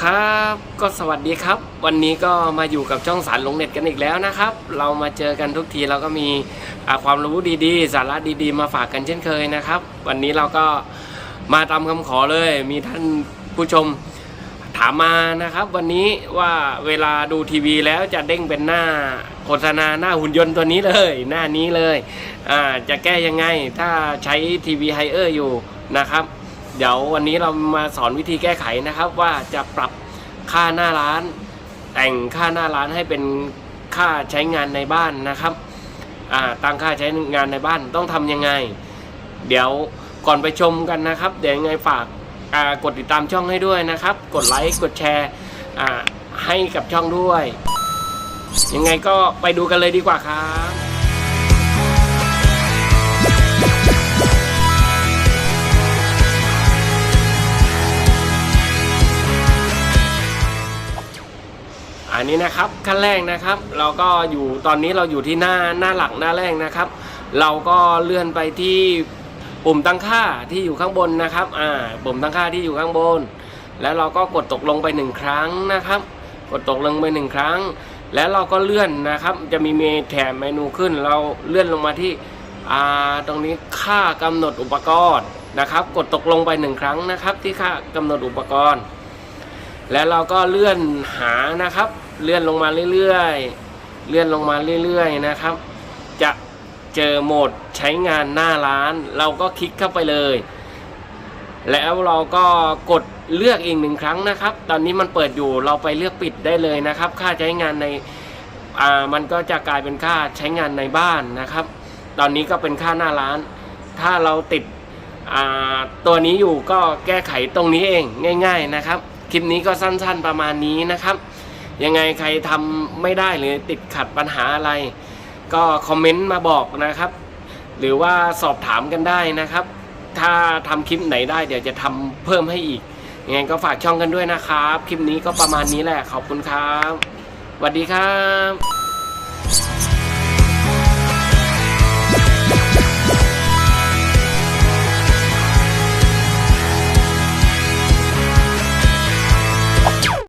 ครับก็สวัสดีครับ วันนี้ก็มาอยู่กับช่องสารลงเน็ตกันอีกแล้วนะครับ เรามาเจอกันทุกทีเราก็มีความรู้ดีๆ สาระดีๆ มาฝากกันเช่นเคยนะครับ วันนี้เราก็มาตามคำขอเลย มีท่านผู้ชมถามมานะครับ วันนี้ว่าเวลาดูทีวีแล้วจะเด้งเป็นหน้าโฆษณาหน้าหุ่นยนต์ตัวนี้เลย หน้านี้เลยจะแก้ยังไงถ้าใช้ทีวีไฮเออร์อยู่นะครับ เดี๋ยววันนี้เรามาสอนวิธีแก้ไขนะครับ ว่าจะปรับค่าหน้าร้าน แต่งค่าหน้าร้านให้เป็นค่าใช้งานในบ้านนะครับอ่าตั้งค่าใช้งานในบ้านต้องทำยังไง เดี๋ยวก่อนไปชมกันนะครับ เดี๋ยวยังไงฝากกดติดตามช่องให้ด้วยนะครับ กดไลค์กดแชร์ให้กับช่องด้วย ยังไงก็ไปดูกันเลยดีกว่าครับันนี้นะครับขั้นแรกนะครับ เราก็อยู่ตอนนี้เราอยู่ที่หน้าหน้าหลักหน้าแรกนะครับ เราก็เลื่อนไปที่ปุ่มตั้งค่าที่อยู่ข้างบนนะครับอ่าปุ่มตั้งค่าที่อยู่ข้างบน แล้วเราก็กดตกลงไปหนึ่งครั้งนะครับ กดตกลงไปหนึ่งครั้ง แล้วเราก็เลื่อนนะครับ จะมีเมแถมเมนูขึ้น เราเลื่อนลงมาที่อ่าตรงนี้ค่ากำหนดอุปกรณ์นะครับ กดตกลงไปหนึ่งครั้งนะครับ ที่ค่ากำหนดอุปกรณ์ แล้วเราก็เลื่อนหานะครับ เลื่อนลงมาเรื่อยๆ เลื่อนลงมาเรื่อยๆนะครับ จะเจอโหมดใช้งานหน้าร้าน เราก็คลิกเข้าไปเลย แล้วเราก็กดเลือกอีกหนึ่งครั้งนะครับ ตอนนี้มันเปิดอยู่เราไปเลือกปิดได้เลยนะครับ ค่าใช้งานในอ่ามันก็จะกลายเป็นค่าใช้งานในบ้านนะครับ ตอนนี้ก็เป็นค่าหน้าร้าน ถ้าเราติดอ่าตัวนี้อยู่ก็แก้ไขตรงนี้เองง่าย ๆนะครับ คลิปนี้ก็สั้นๆประมาณนี้นะครับ ยังไงใครทำไม่ได้หรือติดขัดปัญหาอะไร ก็คอมเมนต์มาบอกนะครับ หรือว่าสอบถามกันได้นะครับ ถ้าทำคลิปไหนได้เดี๋ยวจะทำเพิ่มให้อีกยังไงก็ฝากช่องกันด้วยนะครับ คลิปนี้ก็ประมาณนี้แหละขอบคุณครับสวัสดีครับ